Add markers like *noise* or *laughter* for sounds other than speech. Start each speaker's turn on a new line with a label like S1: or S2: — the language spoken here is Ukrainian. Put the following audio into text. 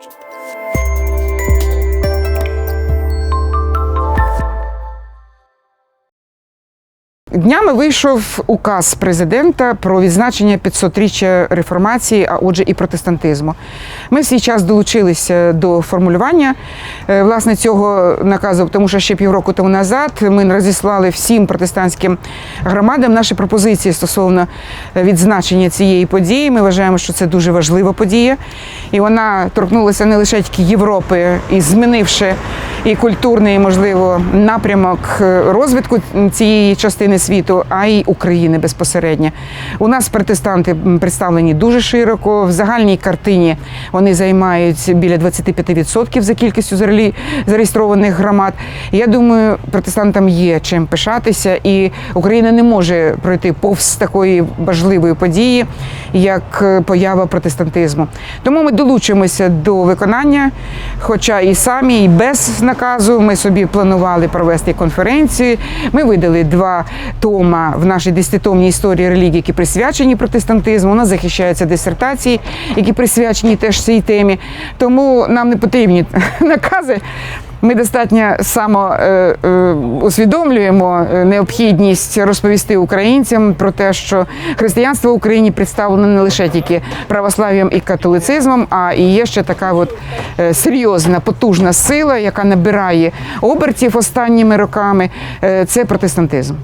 S1: ちっ。Днями вийшов указ президента про відзначення 500-річчя реформації, а отже, і протестантизму. Ми в свій час долучилися до формулювання е, власне цього наказу, тому що ще півроку тому назад ми розіслали всім протестантським громадам наші пропозиції стосовно е, відзначення цієї події. Ми вважаємо, що це дуже важлива подія, і вона торкнулася не лише тільки Європи і змінивши і культурний, можливо, напрямок е, розвитку цієї частини світу, а й України безпосередньо. У нас протестанти представлені дуже широко. В загальній картині вони займають біля 25% за кількістю зареєстрованих громад. Я думаю, протестантам є чим пишатися, і Україна не може пройти повз такої важливої події, як е, поява протестантизму. Тому ми долучимося до виконання, хоча і самі, і без наказу. Ми собі планували провести конференцію. Ми видали два тома в нашій десятитомній історії релігії, які присвячені протестантизму. У нас захищаються дисертації, які присвячені теж цій темі. Тому нам не потрібні *laughs* накази. Ми достатньо само е, е, усвідомлюємо е, необхідність розповісти українцям про те, що християнство в Україні представлено не лише тільки православ'ям і католицизмом, а і є ще така от е, серйозна, потужна сила, яка набирає обертів останніми роками. Е, це протестантизм.